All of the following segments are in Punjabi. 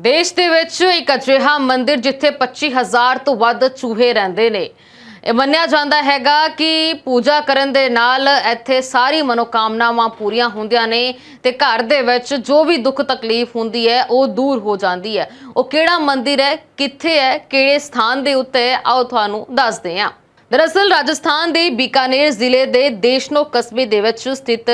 ਦੇਸ਼ ਦੇ ਵਿੱਚ ਇੱਕ ਅਜਿਹਾ ਮੰਦਿਰ ਜਿੱਥੇ 25000 ਤੋਂ ਵੱਧ ਚੂਹੇ ਰਹਿੰਦੇ ਨੇ ਇਹ ਮੰਨਿਆ ਜਾਂਦਾ ਹੈਗਾ ਕਿ ਪੂਜਾ ਕਰਨ ਦੇ ਨਾਲ ਇੱਥੇ ਸਾਰੀ ਮਨੋਕਾਮਨਾਵਾਂ ਪੂਰੀਆਂ ਹੁੰਦੀਆਂ ਨੇ ਤੇ ਘਰ ਦੇ ਵਿੱਚ ਜੋ ਵੀ ਦੁੱਖ ਤਕਲੀਫ ਹੁੰਦੀ ਹੈ, ਉਹ ਦੂਰ ਹੋ ਜਾਂਦੀ ਹੈ ਉਹ ਕਿਹੜਾ ਮੰਦਿਰ ਹੈ, ਕਿੱਥੇ ਹੈ, ਕਿਹੜੇ ਸਥਾਨ ਦੇ ਉੱਤੇ ਹੈ? ਆਓ ਤੁਹਾਨੂੰ ਦੱਸਦੇ ਹਾਂ ਦਰਅਸਲ ਰਾਜਸਥਾਨ ਦੇ ਬੀਕਾਨੇਰ ਜ਼ਿਲ੍ਹੇ ਦੇ ਦੇਸ਼ਨੋ ਕਸਬੇ ਦੇ ਵਿੱਚ ਸਥਿਤ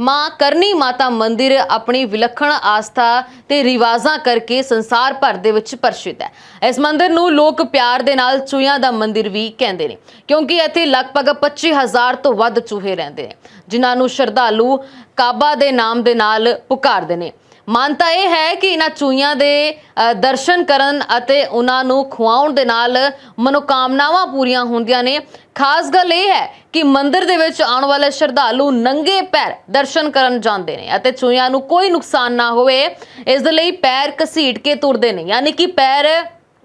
ਮਾਂ ਕਰਨੀ ਮਾਤਾ ਮੰਦਿਰ ਆਪਣੀ ਵਿਲੱਖਣ ਆਸਥਾ ਤੇ ਰਿਵਾਜ਼ਾਂ ਕਰਕੇ ਸੰਸਾਰ ਭਰ ਦੇ ਵਿੱਚ ਪ੍ਰਸਿੱਧ ਹੈ। ਇਸ ਮੰਦਿਰ ਨੂੰ ਲੋਕ ਪਿਆਰ ਦੇ ਨਾਲ ਚੂਹਿਆਂ ਦਾ ਮੰਦਿਰ ਵੀ ਕਹਿੰਦੇ ਨੇ, ਕਿਉਂਕਿ ਇੱਥੇ ਲਗਭਗ 25000 ਤੋਂ ਵੱਧ ਚੂਹੇ ਰਹਿੰਦੇ ਨੇ, ਜਿਨ੍ਹਾਂ ਨੂੰ ਸ਼ਰਧਾਲੂ ਕਾਬਾ ਦੇ ਨਾਮ ਦੇ ਨਾਲ ਪੁਕਾਰਦੇ ਨੇ। ਮਾਨਤਾ ਇਹ ਹੈ ਕਿ ਇਹਨਾਂ ਚੂਹੀਆਂ ਦੇ ਦਰਸ਼ਨ ਕਰਨ ਅਤੇ ਉਹਨਾਂ ਨੂੰ ਖੁਆਉਣ ਦੇ ਨਾਲ ਮਨੋਕਾਮਨਾਵਾਂ ਪੂਰੀਆਂ ਹੁੰਦੀਆਂ ਨੇ। ਖਾਸ ਗੱਲ ਇਹ ਹੈ ਕਿ ਮੰਦਿਰ ਦੇ ਵਿੱਚ ਆਉਣ ਵਾਲੇ ਸ਼ਰਧਾਲੂ ਨੰਗੇ ਪੈਰ ਦਰਸ਼ਨ ਕਰਨ ਜਾਂਦੇ ਨੇ ਅਤੇ ਚੂਹੀਆਂ ਨੂੰ ਕੋਈ ਨੁਕਸਾਨ ਨਾ ਹੋਵੇ। ਇਸ ਦੇ ਲਈ ਪੈਰ ਘਸੀਟ ਕੇ ਤੁਰਦੇ ਨੇ, ਯਾਨੀ ਕਿ ਪੈਰ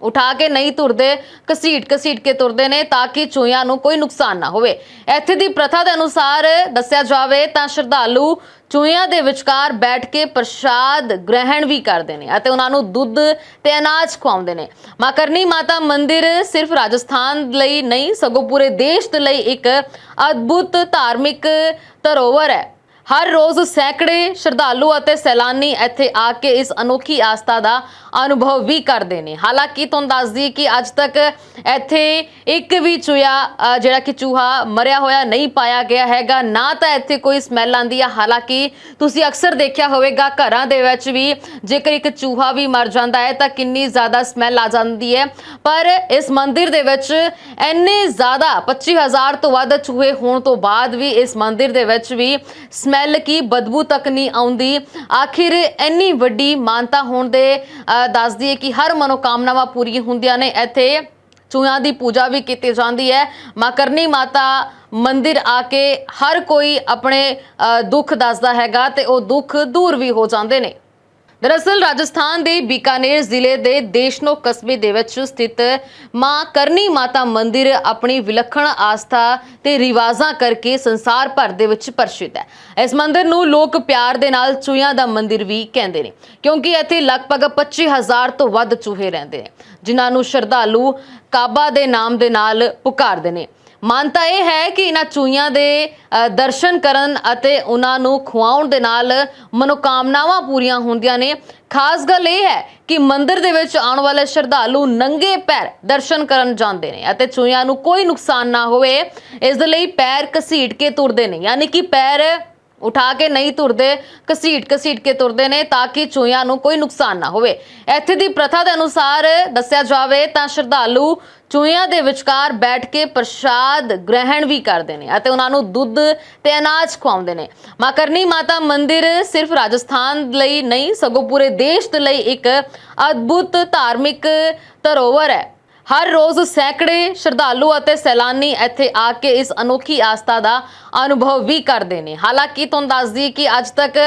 ਉਠਾ ਕੇ ਨਹੀਂ ਤੁਰਦੇ, ਘਸੀਟ ਘਸੀਟ ਕੇ ਤੁਰਦੇ ਨੇ ਤਾਂ ਕਿ ਚੂਹਿਆਂ ਨੂੰ ਕੋਈ ਨੁਕਸਾਨ ਨਾ ਹੋਵੇ। ਇੱਥੇ ਦੀ ਪ੍ਰਥਾ ਦੇ ਅਨੁਸਾਰ ਦੱਸਿਆ ਜਾਵੇ ਤਾਂ ਸ਼ਰਧਾਲੂ ਚੂਹਿਆਂ ਦੇ ਵਿਚਕਾਰ ਬੈਠ ਕੇ ਪ੍ਰਸ਼ਾਦ ਗ੍ਰਹਿਣ ਵੀ ਕਰਦੇ ਨੇ ਅਤੇ ਉਹਨਾਂ ਨੂੰ ਦੁੱਧ ਤੇ ਅਨਾਜ ਖਵਾਉਂਦੇ ਨੇ। ਮਾਕਰਨੀ ਮਾਤਾ ਮੰਦਿਰ ਸਿਰਫ ਰਾਜਸਥਾਨ ਲਈ ਨਹੀਂ, ਸਗੋਂ ਪੂਰੇ ਦੇਸ਼ ਦੇ ਲਈ ਇੱਕ ਅਦਭੁਤ ਧਾਰਮਿਕ ਧਰੋਵਰ ਹੈ। ਹਰ ਰੋਜ਼ ਸੈਂਕੜੇ ਸ਼ਰਧਾਲੂ ਅਤੇ ਸੈਲਾਨੀ ਇੱਥੇ ਆ ਕੇ ਇਸ ਅਨੋਖੀ ਆਸਥਾ ਦਾ ਅਨੁਭਵ ਵੀ ਕਰਦੇ ਨੇ। ਹਾਲਾਂਕਿ ਤੁਹਾਨੂੰ ਦੱਸ ਦਈਏ ਕਿ ਅੱਜ ਤੱਕ ਇੱਥੇ ਇੱਕ ਵੀ ਚੂਹਾ ਜਿਹੜਾ ਕਿ ਚੂਹਾ ਮਰਿਆ ਹੋਇਆ ਨਹੀਂ ਪਾਇਆ ਗਿਆ ਹੈਗਾ। ਨਾ ਤਾਂ ਇੱਥੇ ਕੋਈ ਸਮੈਲ ਆਂਦੀ ਹੈ ਹਾਲਾਂਕਿ ਤੁਸੀਂ ਅਕਸਰ ਦੇਖਿਆ ਹੋਵੇਗਾ, ਘਰਾਂ ਦੇ ਵਿੱਚ ਵੀ ਜੇਕਰ ਇੱਕ ਚੂਹਾ ਵੀ ਮਰ ਜਾਂਦਾ ਹੈ ਤਾਂ ਕਿੰਨੀ ਜ਼ਿਆਦਾ ਸਮੈਲ ਆ ਜਾਂਦੀ ਹੈ। ਪਰ ਇਸ ਮੰਦਿਰ ਦੇ ਵਿੱਚ ਇੰਨੇ ਜ਼ਿਆਦਾ 25000 ਤੋਂ ਵੱਧ ਚੂਹੇ ਹੋਣ ਤੋਂ ਬਾਅਦ ਵੀ ਇਸ ਮੰਦਿਰ ਦੇ ਵਿੱਚ ਵੀ ਸਮੈਲ ਕੀ ਬਦਬੂ ਤੱਕ ਨਹੀਂ ਆਉਂਦੀ। ਆਖਿਰ ਇੰਨੀ ਵੱਡੀ ਮਾਨਤਾ ਹੋਣ ਦੇ ਅ, ਦੱਸ ਦਈਏ ਕਿ ਹਰ ਮਨੋਕਾਮਨਾਵਾਂ ਪੂਰੀਆਂ ਹੁੰਦੀਆਂ ਨੇ। ਇੱਥੇ ਚੂਹਿਆਂ ਦੀ ਪੂਜਾ ਵੀ ਕੀਤੀ ਜਾਂਦੀ ਹੈ। ਮਾਂ ਕਰਨੀ ਮਾਤਾ ਮੰਦਿਰ ਆ ਕੇ ਹਰ ਕੋਈ ਆਪਣੇ ਅ, ਦੁੱਖ ਦੱਸਦਾ ਹੈਗਾ ਤੇ ਉਹ ਦੁੱਖ ਦੂਰ ਵੀ ਹੋ ਜਾਂਦੇ ਨੇ। ਦਰਅਸਲ ਰਾਜਸਥਾਨ ਦੇ ਬੀਕਾਨੇਰ ਜ਼ਿਲ੍ਹੇ ਦੇ ਦੇਸ਼ਨੋ ਕਸਬੇ ਦੇ ਵਿੱਚ ਸਥਿਤ ਮਾਂ ਕਰਨੀ ਮਾਤਾ ਮੰਦਿਰ ਆਪਣੀ ਵਿਲੱਖਣ ਆਸਥਾ ਤੇ ਰਿਵਾਜ਼ਾਂ ਕਰਕੇ ਸੰਸਾਰ ਭਰ ਦੇ ਵਿੱਚ ਪ੍ਰਸਿੱਧ ਹੈ। ਇਸ ਮੰਦਿਰ ਨੂੰ ਲੋਕ ਪਿਆਰ ਦੇ ਨਾਲ ਚੂਹਿਆਂ ਦਾ ਮੰਦਿਰ ਵੀ ਕਹਿੰਦੇ ਨੇ, ਕਿਉਂਕਿ ਇੱਥੇ ਲਗਭਗ 25000 ਤੋਂ ਵੱਧ ਚੂਹੇ ਰਹਿੰਦੇ ਨੇ, ਜਿਨ੍ਹਾਂ ਨੂੰ ਸ਼ਰਧਾਲੂ ਕਾਬਾ ਦੇ ਨਾਮ ਦੇ ਨਾਲ ਪੁਕਾਰਦੇ ਨੇ। ਮਾਨਤਾ ਇਹ ਹੈ ਕਿ ਇਹਨਾਂ ਚੂਹੀਆਂ ਦੇ ਦਰਸ਼ਨ ਕਰਨ ਅਤੇ ਉਹਨਾਂ ਨੂੰ ਖੁਆਉਣ ਦੇ ਨਾਲ ਮਨੋਕਾਮਨਾਵਾਂ ਪੂਰੀਆਂ ਹੁੰਦੀਆਂ ਨੇ। ਖਾਸ ਗੱਲ ਇਹ ਹੈ ਕਿ ਮੰਦਿਰ ਦੇ ਵਿੱਚ ਆਉਣ ਵਾਲੇ ਸ਼ਰਧਾਲੂ ਨੰਗੇ ਪੈਰ ਦਰਸ਼ਨ ਕਰਨ ਜਾਂਦੇ ਨੇ ਅਤੇ ਚੂਹੀਆਂ ਨੂੰ ਕੋਈ ਨੁਕਸਾਨ ਨਾ ਹੋਵੇ, ਇਸ ਦੇ ਲਈ ਪੈਰ ਘਸੀਟ ਕੇ ਤੁਰਦੇ ਨੇ। ਯਾਨੀ ਕਿ ਪੈਰ ਉਠਾ ਕੇ ਨਹੀਂ ਤੁਰਦੇ, ਘਸੀਟ ਘਸੀਟ ਕੇ ਤੁਰਦੇ ਨੇ ਤਾਂ ਕਿ ਚੂਹਿਆਂ ਨੂੰ ਕੋਈ ਨੁਕਸਾਨ ਨਾ ਹੋਵੇ। ਇੱਥੇ ਦੀ ਪ੍ਰਥਾ ਦੇ ਅਨੁਸਾਰ ਦੱਸਿਆ ਜਾਵੇ ਤਾਂ ਸ਼ਰਧਾਲੂ ਚੂਹਿਆਂ ਦੇ ਵਿਚਕਾਰ ਬੈਠ ਕੇ ਪ੍ਰਸ਼ਾਦ ਗ੍ਰਹਿਣ ਵੀ ਕਰਦੇ ਨੇ ਅਤੇ ਉਹਨਾਂ ਨੂੰ ਦੁੱਧ ਤੇ ਅਨਾਜ ਖਵਾਉਂਦੇ ਨੇ। ਮਾਕਰਨੀ ਮਾਤਾ ਮੰਦਿਰ ਸਿਰਫ ਰਾਜਸਥਾਨ ਲਈ ਨਹੀਂ, ਸਗੋਂ ਪੂਰੇ ਦੇਸ਼ ਦੇ ਲਈ ਇੱਕ ਅਦਭੁਤ ਧਾਰਮਿਕ ਧਰੋਵਰ ਹੈ। ਹਰ ਰੋਜ਼ ਸੈਂਕੜੇ ਸ਼ਰਧਾਲੂ ਅਤੇ ਸੈਲਾਨੀ ਇੱਥੇ ਆ ਕੇ ਇਸ ਅਨੋਖੀ ਆਸਥਾ ਦਾ ਅਨੁਭਵ ਵੀ ਕਰਦੇ ਨੇ। ਹਾਲਾਂਕਿ ਤੁਹਾਨੂੰ ਦੱਸਦੀ ਕਿ ਅੱਜ ਤੱਕ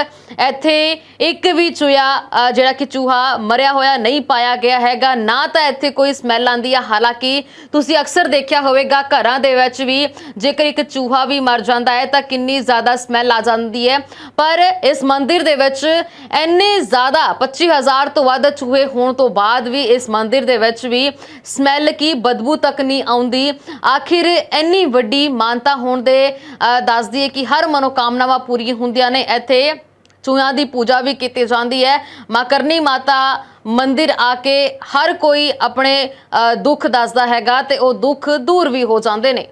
ਇੱਥੇ ਇੱਕ ਵੀ ਚੂਹਾ ਜਿਹੜਾ ਕਿ ਚੂਹਾ ਮਰਿਆ ਹੋਇਆ ਨਹੀਂ ਪਾਇਆ ਗਿਆ ਹੈਗਾ। ਨਾ ਤਾਂ ਇੱਥੇ ਕੋਈ ਸਮੈਲ ਆਂਦੀ ਹੈ ਹਾਲਾਂਕਿ ਤੁਸੀਂ ਅਕਸਰ ਦੇਖਿਆ ਹੋਵੇਗਾ, ਘਰਾਂ ਦੇ ਵਿੱਚ ਵੀ ਜੇਕਰ ਇੱਕ ਚੂਹਾ ਵੀ ਮਰ ਜਾਂਦਾ ਹੈ ਤਾਂ ਕਿੰਨੀ ਜ਼ਿਆਦਾ ਸਮੈਲ ਆ ਜਾਂਦੀ ਹੈ। ਪਰ ਇਸ ਮੰਦਿਰ ਦੇ ਵਿੱਚ ਇੰਨੇ ਜ਼ਿਆਦਾ 25000 ਤੋਂ ਵੱਧ ਚੂਹੇ ਹੋਣ ਤੋਂ ਬਾਅਦ ਵੀ ਇਸ ਮੰਦਿਰ ਦੇ ਵਿੱਚ ਵੀ ਸਮੈਲ ਕੀ ਬਦਬੂ ਤੱਕ ਨਹੀਂ ਆਉਂਦੀ। ਆਖਿਰ ਇੰਨੀ ਵੱਡੀ ਮਾਨਤਾ ਹੋਣ ਦੇ ਅ, ਦੱਸ ਕਿ ਹਰ ਮਨੋਕਾਮਨਾਵਾਂ ਪੂਰੀਆਂ ਹੁੰਦੀਆਂ ਨੇ। ਇੱਥੇ ਚੂਹਿਆਂ ਦੀ ਪੂਜਾ ਵੀ ਕੀਤੀ ਜਾਂਦੀ ਹੈ। ਮਾਂ ਕਰਨੀ ਮਾਤਾ ਮੰਦਿਰ ਆ ਕੇ ਹਰ ਕੋਈ ਆਪਣੇ ਅ, ਦੁੱਖ ਦੱਸਦਾ ਹੈਗਾ ਤੇ ਉਹ ਦੁੱਖ ਦੂਰ ਵੀ ਹੋ ਜਾਂਦੇ ਨੇ।